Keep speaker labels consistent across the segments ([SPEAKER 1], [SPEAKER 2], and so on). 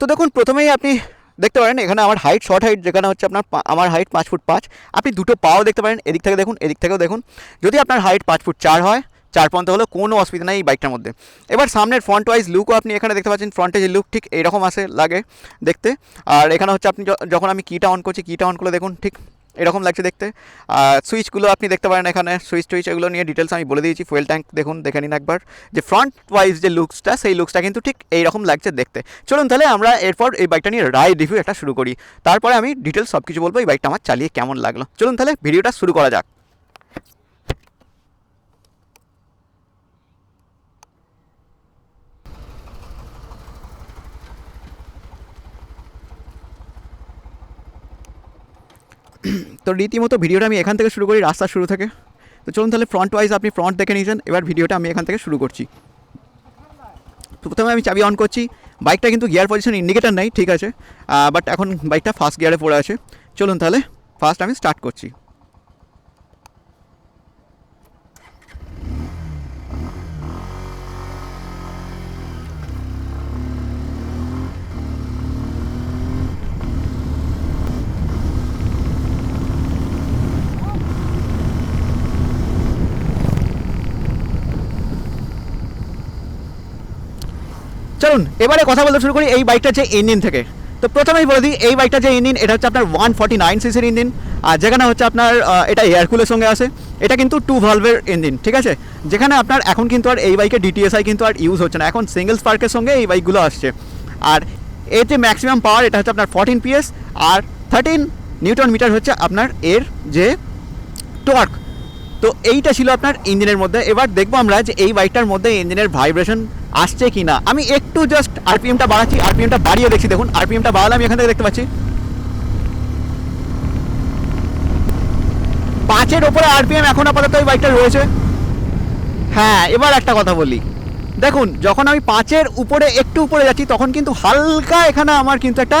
[SPEAKER 1] তো দেখুন, প্রথমেই আপনি দেখতে পারেন, এখানে আমার হাইট শর্ট হাইট যেখানে হচ্ছে আপনার আমার হাইট পাঁচ ফুট পাঁচ। আপনি দুটো পাও দেখতে পারেন, এদিক থেকে দেখুন, এদিক থেকেও দেখুন। যদি আপনার হাইট পাঁচ ফুট চার হয়, চার পর্যন্ত হলো কোনো অসুবিধা নেই এই বাইকটার মধ্যে। এবার সামনের ফ্রন্ট ওয়াইজ লুকও আপনি এখানে দেখতে পাচ্ছেন ফ্রন্টে যে লুক ঠিক এরকম আসে লাগে দেখতে। আর এখানে হচ্ছে আপনি যখন আমি কিটা অন করছি কিটা অন করলে দেখুন, ঠিক এরকম লাগছে দেখতে। আর সুইচগুলো আপনি দেখতে পারেন এখানে। সুইচ টুইচ এগুলো নিয়ে ডিটেলস আমি বলে দিয়েছি। ফুয়েল ট্যাঙ্ক দেখুন, দেখে নিন একবার। যে ফ্রন্ট ওয়াইজ যে লুকসটা সেই লুকসটা কিন্তু ঠিক এইরকম লাগছে দেখতে। চলুন তাহলে আমরা এরপর এই বাইকটা নিয়ে রাইড রিভিউ একটা শুরু করি। তারপরে আমি ডিটেলস সব কিছু বলব এই বাইকটা আমার চালিয়ে কেমন লাগল। চলুন তাহলে ভিডিওটা শুরু করা যাক। তো রীতিমতো ভিডিওটা আমি এখান থেকে শুরু করি, রাস্তা শুরু থেকে। তো চলুন তাহলে ফ্রন্ট ওয়াইজ আপনি ফ্রন্ট দেখে নিয়েছেন, এবার ভিডিওটা আমি এখান থেকে শুরু করছি। প্রথমে আমি চাবি অন করছি বাইকটা কিন্তু গিয়ার পজিশন ইন্ডিকেটার নেই, ঠিক আছে। বাট এখন বাইকটা ফার্স্ট গিয়ারে পড়ে আছে। চলুন তাহলে ফার্স্ট আমি স্টার্ট করছি। চলুন, এবারে কথা বলতে শুরু করি এই বাইকটা যে ইঞ্জিন থেকে। তো প্রথমেই বলে দিই, এই বাইকটা যে ইঞ্জিন এটা হচ্ছে আপনার ওয়ান ফর্টি নাইন সিসির ইঞ্জিন আর যেখানে হচ্ছে আপনার এটা এয়ারকুলের সঙ্গে আসে এটা কিন্তু টু ভালভের ইঞ্জিন ঠিক আছে? যেখানে আপনার এখন কিন্তু আর এই বাইকে ডিটিএসআই কিন্তু আর ইউজ হচ্ছে না। এখন সিঙ্গেল স্পার্কের সঙ্গে এই বাইকগুলো আসছে। আর যে ম্যাক্সিমাম পাওয়ার এটা হচ্ছে আপনার ফর্টিন পিএস আর থার্টিন নিউটন মিটার হচ্ছে আপনার এর যে টর্ক তো এইটা ছিল আপনার ইঞ্জিনের মধ্যে। এবার দেখব আমরা যে এই বাইকটার মধ্যে ইঞ্জিনের ভাইব্রেশন আসছে কি না? আমি একটু জাস্ট আরপিএমটা বাড়াচ্ছি আরপিএমটা বাড়িয়ে দেখছি, দেখুন। আরপিএমটা বাড়ালে আমি এখান থেকে দেখতে পাচ্ছি। পাঁচের ওপরে আরপিএম এখন আপাতত ওই বাইকটা রয়েছে। হ্যাঁ এবার একটা কথা বলি। দেখুন, যখন আমি পাঁচের উপরে, একটু উপরে যাচ্ছি, তখন কিন্তু হালকা এখানে আমার কিন্তু একটা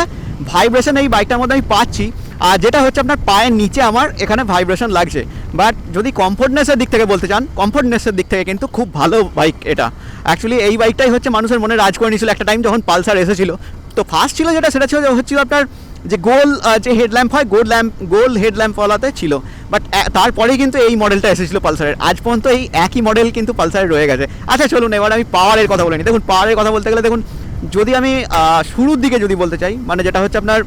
[SPEAKER 1] ভাইব্রেশন এই বাইকটার মধ্যে আমি পাচ্ছি। আর যেটা হচ্ছে আপনার পায়ের নিচে আমার এখানে ভাইব্রেশন লাগছে। বাট যদি কমফোর্টনেসের দিক থেকে বলতে চান কমফোর্টনেসের দিক থেকে কিন্তু খুব ভালো বাইক এটা। অ্যাকচুয়ালি এই বাইকটাই হচ্ছে মানুষের মনে রাজ করে নিয়েছিল একটা টাইম যখন পালসার এসেছিল। তো ফার্স্ট ছিল যেটা, সেটা ছিল হচ্ছিল আপনার যে গোল যে হেডল্যাম্প হয় গোল ল্যাম্প গোল হেডল্যাম্প ওয়ালাতে ছিল। বাট তারপরেই কিন্তু এই মডেলটা এসেছিল পালসারের। আজ পর্যন্ত এই একই মডেল কিন্তু পালসারের রয়ে গেছে। আচ্ছা চলুন, এবার আমি পাওয়ারের কথা বলে নিই। দেখুন পাওয়ারের কথা বলতে গেলে, দেখুন, যদি আমি শুরুর দিকে যদি বলতে চাই মানে যেটা হচ্ছে আপনার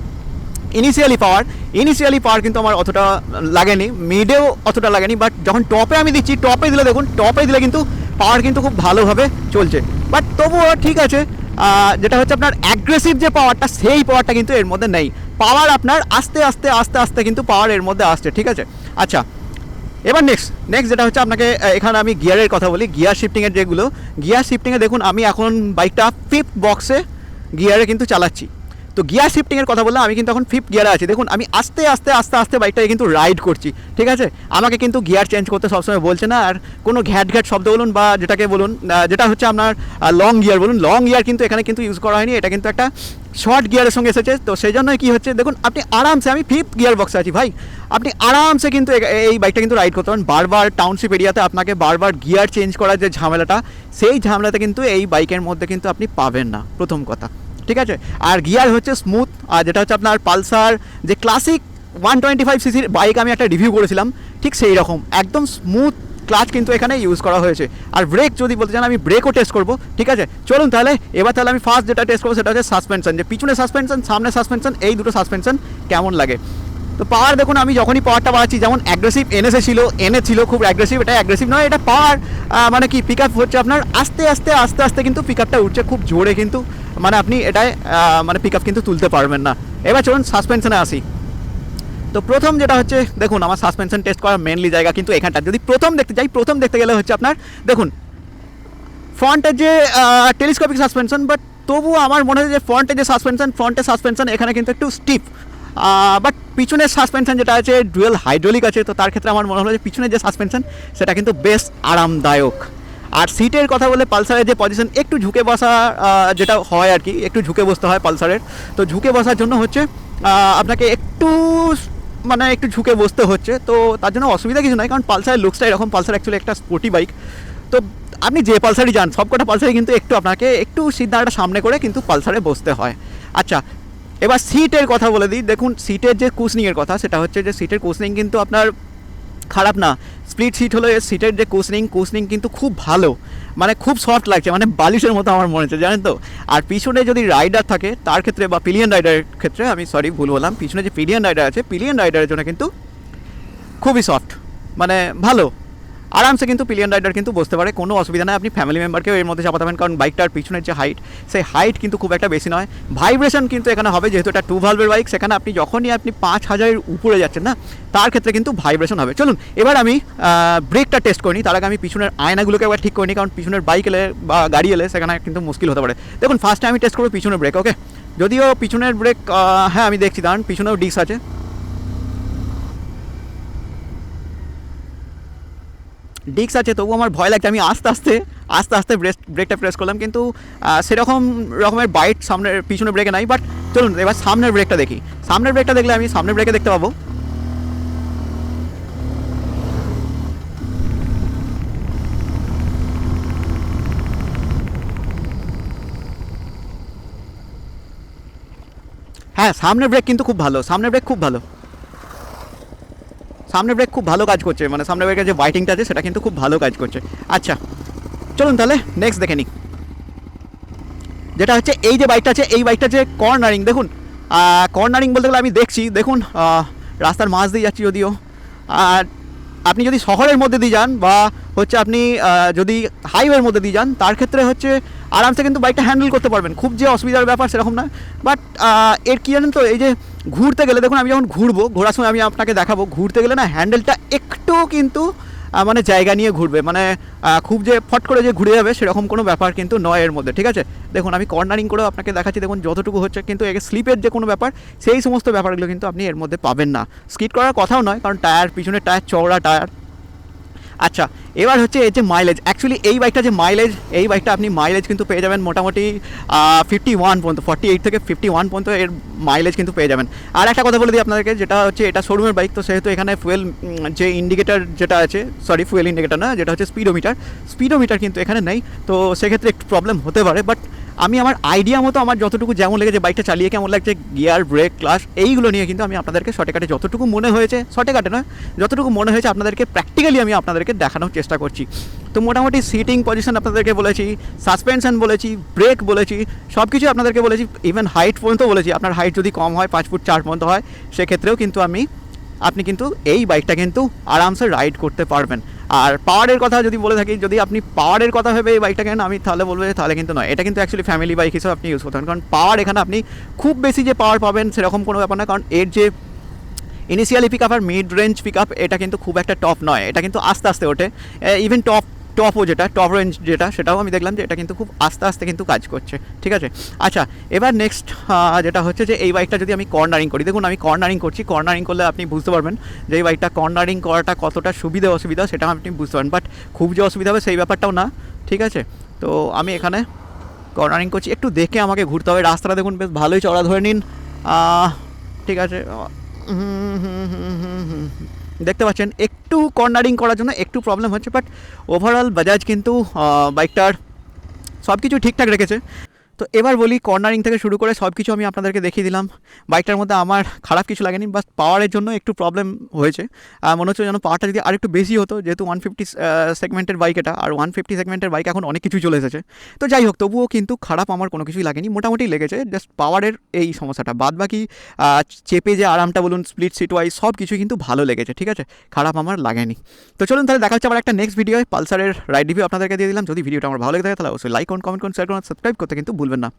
[SPEAKER 1] ইনিশিয়ালি পাওয়ার ইনিশিয়ালি পাওয়ার কিন্তু আমার অতটা লাগেনি মিডেও অতটা লাগেনি বাট যখন টপে আমি দিচ্ছি টপে দিলে দেখুন টপে দিলে কিন্তু পাওয়ার কিন্তু খুব ভালোভাবে চলছে। বাট তবুও ঠিক আছে যেটা হচ্ছে আপনার অ্যাগ্রেসিভ যে পাওয়ারটা সেই পাওয়ারটা কিন্তু এর মধ্যে নেই। পাওয়ার আপনার আস্তে আস্তে আস্তে আস্তে কিন্তু পাওয়ার এর মধ্যে আসছে, ঠিক আছে? আচ্ছা এবার নেক্সট নেক্সট যেটা হচ্ছে আপনাকে এখানে আমি গিয়ারের কথা বলি গিয়ার শিফটিংয়ের যেগুলো গিয়ার শিফটিংয়ে দেখুন, আমি এখন বাইকটা ফিফথ বক্সে গিয়ারে কিন্তু চালাচ্ছি। তো গিয়ার শিফটিংয়ের কথা বললে আমি কিন্তু এখন ফিফথ গিয়ারে আছি। দেখুন, আমি আস্তে আস্তে আস্তে আস্তে বাইকটাকে কিন্তু রাইড করছি, ঠিক আছে? আমাকে কিন্তু গিয়ার চেঞ্জ করতে সবসময় বলছে না, আর কোনো ঘ্যাট ঘ্যাট শব্দ বলুন বা যেটাকে বলুন যেটা হচ্ছে আপনার লং গিয়ার বলুন। লং গিয়ার কিন্তু এখানে কিন্তু ইউজ করা হয়নি, এটা কিন্তু একটা শর্ট গিয়ারের সঙ্গে এসেছে। তো সেই জন্যই কী হচ্ছে, দেখুন, আপনি আরামসে, আমি ফিফথ গিয়ার বক্সে আছি ভাই, আপনি আরামসে কিন্তু এই বাইকটা কিন্তু রাইড করতে পারেন। বারবার টাউনশিপ এরিয়াতে আপনাকে বারবার গিয়ার চেঞ্জ করার যে ঝামেলাটা, সেই ঝামেলাটা কিন্তু এই বাইকের মধ্যে কিন্তু আপনি পাবেন না, প্রথম কথা। ঠিক আছে? আর গিয়ার হচ্ছে স্মুথ আর যেটা হচ্ছে আপনার পালসার, যে ক্লাসিক ওয়ান টোয়েন্টি ফাইভ সিসির বাইক আমি একটা রিভিউ করেছিলাম, ঠিক সেই রকম। একদম স্মুথ ক্লাচ কিন্তু এখানে ইউজ করা হয়েছে। আর ব্রেক যদি বলতে চান, আমি ব্রেকও টেস্ট করব, ঠিক আছে? চলুন তাহলে, এবার তাহলে আমি ফার্স্ট যেটা টেস্ট করব, সেটা হচ্ছে সাসপেনশন যে পিছনে সাসপেনশন সামনে সাসপেনশন এই দুটো সাসপেনশন কেমন লাগে? তো পাওয়ার দেখুন, আমি যখনই পাওয়ারটা বাড়াচ্ছি, যেমন অ্যাগ্রেসিভ এনএসএ ছিল এনে ছিল, খুব অ্যাগ্রেসিভ এটা অ্যাগ্রেসিভ নয়, এটা পাওয়ার মানে কি পিক আপ হচ্ছে আপনার আস্তে আস্তে আস্তে আস্তে কিন্তু পিক আপটা উঠছে, খুব জোরে কিন্তু। মানে আপনি এটায় মানে পিক কিন্তু তুলতে পারবেন না। এবার চলুন সাসপেনশনে আসি। তো প্রথম যেটা হচ্ছে, দেখুন, আমার সাসপেনশন টেস্ট করার মেনলি জায়গা কিন্তু এখানটা। যদি প্রথম দেখতে যাই, প্রথম দেখতে গেলে হচ্ছে আপনার, দেখুন ফ্রন্টের যে টেলিস্কোপিক সাসপেনশন বাট তবুও আমার মনে হয় যে ফ্রন্টে যে সাসপেনশন ফ্রন্টের সাসপেনশন এখানে কিন্তু একটু স্টিফ বাট পিছনের সাসপেনশন যেটা আছে ডুয়েল হাইড্রোলিক আছে, তো তার ক্ষেত্রে আমার মনে হলো যে পিছনের যে সাসপেনশন সেটা কিন্তু বেশ আরামদায়ক। আর সিটের কথা বলে পালসারের যে পজিশন একটু ঝুঁকে বসা যেটা হয় আর কি, একটু ঝুঁকে বসতে হয় পালসারের। তো ঝুঁকে বসার জন্য হচ্ছে আপনাকে একটু মানে একটু ঝুঁকে বসতে হচ্ছে। তো তার জন্য অসুবিধা কিছু নয় কারণ পালসারের লুকসটা এরকম, পালসার অ্যাকচুয়ালি একটা স্পোর্টি বাইক তো আপনি যে পালসারই যান, সবকটা পালসারই কিন্তু একটু আপনাকে একটু সিদ্ধান্তটা সামনে করে কিন্তু পালসারে বসতে হয়। আচ্ছা এবার সিটের কথা বলে দিই। দেখুন সিটের যে কুশনিংয়ের কথা, সেটা হচ্ছে যে সিটের কুশনিং কিন্তু আপনার খারাপ না। স্প্লিট সিট হলো এর সিটের যে কোশনিং কোশনিং কিন্তু খুব ভালো। মানে খুব সফট লাগছে মানে বালিশের মতো আমার মনে হচ্ছে, জানেন তো? আর পিছনে যদি রাইডার থাকে, তার ক্ষেত্রে বা পিলিয়ন রাইডারের ক্ষেত্রে, আমি সরি ভুল বললাম, পিছনে যে পিলিয়ন রাইডার আছে পিলিয়ন রাইডারের জন্য কিন্তু খুবই সফট মানে ভালো। আরামসে কিন্তু পিলিয়ন রাইডার কিন্তু বসতে পারে, কোনো অসুবিধা নেই। আপনি ফ্যামিলি মেম্বারকেও এর মধ্যে চাপাতে পারেন, কারণ বাইকটার পিছনের যে হাইট সেই হাইট কিন্তু খুব একটা বেশি নয়। ভাইব্রেশন কিন্তু এখানে হবে, যেহেতু এটা টু ভালভের বাইক সেখানে আপনি যখনই আপনি পাঁচ হাজারের উপরে যাচ্ছেন না, তার ক্ষেত্রে কিন্তু ভাইব্রেশন হবে। চলুন, এবার আমি ব্রেকটা টেস্ট করিনি তার আগে আমি পিছনের আয়নাগুলোকে একবার ঠিক করিনি কারণ পিছনের বাইক এলে বা গাড়ি এলে সেখানে কিন্তু মুশকিল হতে পারে। দেখুন ফার্স্টে আমি টেস্ট করব পিছনের ব্রেক ওকে যদিও পিছনের ব্রেক হ্যাঁ আমি দেখছি, দাঁড়ান, পিছনেও ডিস্ক আছে। ডিক্স আছে তবু আমার ভয় লাগছে। আমি আস্তে আস্তে আস্তে আস্তে ব্রেক ব্রেকটা প্রেস করলাম। কিন্তু সেরকম রকমের বাইট সামনের পিছনে ব্রেকে নাই বাট চলুন, এবার সামনের ব্রেকটা দেখি। সামনের ব্রেকটা দেখলে আমি সামনের ব্রেকে দেখতে পাবো। হ্যাঁ সামনের ব্রেক কিন্তু খুব ভালো, সামনের ব্রেক খুব ভালো। সামনের ব্রেক খুব ভালো কাজ করছে মানে সামনের ব্রেকের যে বাইটিংটা আছে, সেটা কিন্তু খুব ভালো কাজ করছে। আচ্ছা চলুন তাহলে নেক্সট দেখে নিই। যেটা হচ্ছে এই যে বাইকটা আছে, এই বাইকটা যে কর্নারিং দেখুন কর্নারিং বলতে গেলে আমি দেখছি, দেখুন রাস্তার মাঝ দিয়ে যাচ্ছি যদিও। আর আপনি যদি শহরের মধ্যে দিয়ে যান বা হচ্ছে আপনি যদি হাইওয়ের মধ্যে দিয়ে যান, তার ক্ষেত্রে হচ্ছে আরামসে কিন্তু বাইকটা হ্যান্ডেল করতে পারবেন। খুব যে অসুবিধার ব্যাপার সেরকম না। বাট এর কী জানেন তো, এই যে ঘুরতে গেলে, দেখুন আমি যখন ঘুরবো, ঘোরার সময় আমি আপনাকে দেখাবো, ঘুরতে গেলে না হ্যান্ডেলটা একটু কিন্তু মানে জায়গা নিয়ে ঘুরবে। মানে খুব যে ফট করে যে ঘুরে যাবে, সেরকম কোনো ব্যাপার কিন্তু নয় এর মধ্যে, ঠিক আছে? দেখুন, আমি কর্নারিং করেও আপনাকে দেখাচ্ছি, দেখুন, যতটুকু হচ্ছে, কিন্তু একে স্লিপের যে কোনো ব্যাপার, সেই সমস্ত ব্যাপারগুলো কিন্তু আপনি এর মধ্যে পাবেন না। স্কিট করার কথাও নয়, কারণ টায়ার পিছনে টায়ার চওড়া টায়ার আচ্ছা এবার হচ্ছে এই যে মাইলেজ অ্যাকচুয়ালি এই বাইকটা যে মাইলেজ এই বাইকটা আপনি মাইলেজ কিন্তু পেয়ে যাবেন মোটামুটি ফিফটি ওয়ান পর্যন্ত ফর্টি এইট থেকে ফিফটি ওয়ান পর্যন্ত এর মাইলেজ কিন্তু পেয়ে যাবেন। আর একটা কথা বলে দিই আপনাদেরকে, যেটা হচ্ছে এটা শোরুমের বাইক তো সেহেতু এখানে ফুয়েল যে ইন্ডিকেটার যেটা আছে সরি ফুয়েল ইন্ডিকেটার না, যেটা হচ্ছে স্পিডোমিটার স্পিডোমিটার কিন্তু এখানে নেই, তো সেক্ষেত্রে একটু প্রবলেম হতে পারে বাট আমি আমার আইডিয়া মতো আমার যতটুকু যেমন লেগেছে বাইকটা চালিয়ে কেমন লাগছে গিয়ার ব্রেক ক্লাস এইগুলো নিয়ে কিন্তু আমি আপনাদেরকে শর্টে কাটে যতটুকু মনে হয়েছে শর্টে কাটে নয়, যতটুকু মনে হয়েছে আপনাদেরকে প্র্যাকটিক্যালি আমি আপনাদেরকে দেখানোর চেষ্টা করছি। তো মোটামুটি সিটিং পজিশন আপনাদেরকে বলেছি সাসপেনশন বলেছি ব্রেক বলেছি সব কিছু আপনাদেরকে বলেছি ইভেন হাইট পর্যন্ত বলেছি। আপনার হাইট যদি কম হয়, পাঁচ ফুট চার পর্যন্ত হয়, সেক্ষেত্রেও কিন্তু আমি, আপনি কিন্তু এই বাইকটা কিন্তু আরামসে রাইড করতে পারবেন। আর পাওয়ারের কথা যদি বলে থাকি, যদি আপনি পাওয়ারের কথা ভেবে এই বাইকটা কেন আমি তাহলে বলব তাহলে কিন্তু নয়। এটা কিন্তু অ্যাকচুয়ালি ফ্যামিলি বাইক হিসেবে আপনি ইউজ করতে পারেন। কারণ পাওয়ার এখানে আপনি খুব বেশি যে পাওয়ার পাবেন সেরকম কোনো ব্যাপার না। কারণ এর যে ইনিশিয়ালি পিক আপ আর মিড রেঞ্জ পিক আপ এটা কিন্তু খুব একটা টপ নয়। এটা কিন্তু আস্তে আস্তে ওঠে। ইভেন টপ টপও যেটা টপ রেঞ্জ যেটা সেটাও আমি দেখলাম যে এটা কিন্তু খুব আস্তে আস্তে কিন্তু কাজ করছে ঠিক আছে আচ্ছা এবার নেক্সট যেটা হচ্ছে যে এই বাইকটা যদি আমি কর্নারিং করি দেখুন আমি কর্নারিং করছি কর্নারিং করলে আপনি বুঝতে পারবেন যে এই বাইকটা কর্নারিং করাটা কতটা সুবিধা অসুবিধা সেটা আপনি বুঝতে পারবেন বাট খুব যে অসুবিধা হবে সেই ব্যাপারটাও না ঠিক আছে তো আমি এখানে কর্নারিং করছি একটু দেখে আমাকে ঘুরতে হবে রাস্তাটা দেখুন বেশ ভালোই চড়া ধরে নিন ঠিক আছে দেখতে পাচ্ছেন, একটু কর্নারিং করার জন্য একটু প্রবলেম হচ্ছে বাট ওভারঅল বাজাজ কিন্তু বাইকটার সব কিছু ঠিকঠাক রেখেছে। তো এবার বলি কর্নারিং থেকে শুরু করে সব কিছু আমি আপনাদেরকে দেখিয়ে দিলাম। বাইকটার মধ্যে আমার খারাপ কিছু লাগেনি বাস পাওয়ারের জন্য একটু প্রবলেম হয়েছে। মনে হচ্ছে যেন পাওয়ারটা যদি আরেকটু বেশি হতো, যেহেতু ওয়ান ফিফটি সেগমেন্টের বাইক এটা, আর ওয়ান ফিফটি সেগমেন্টের বাইক এখন অনেক কিছু চলে এসেছে। তো যাই হোক, তবুও কিন্তু খারাপ আমার কোনো কিছুই লাগেনি, মোটামুটি লেগেছে জাস্ট পাওয়ারের এই সমস্যাটা। বাদ বাকি চেপে যে আরামটা বলুন স্প্লিট সিট ওয়াইজ সব কিছুই কিন্তু ভালো লেগেছে, ঠিক আছে? খারাপ আমার লাগেনি। তো চলুন তাহলে দেখা হচ্ছে আবার একটা নেক্সট ভিডিও পালসারের রাইড রিভিউ আপনাদেরকে দিয়ে দিলাম। যদি ভিডিওটা আমার ভালো লেগে থাকে, তাহলে অবশ্যই লাইক করুন কমেন্ট শেয়ার করুন সাবস্ক্রাইব করতে কিন্তু ভুলবেন না।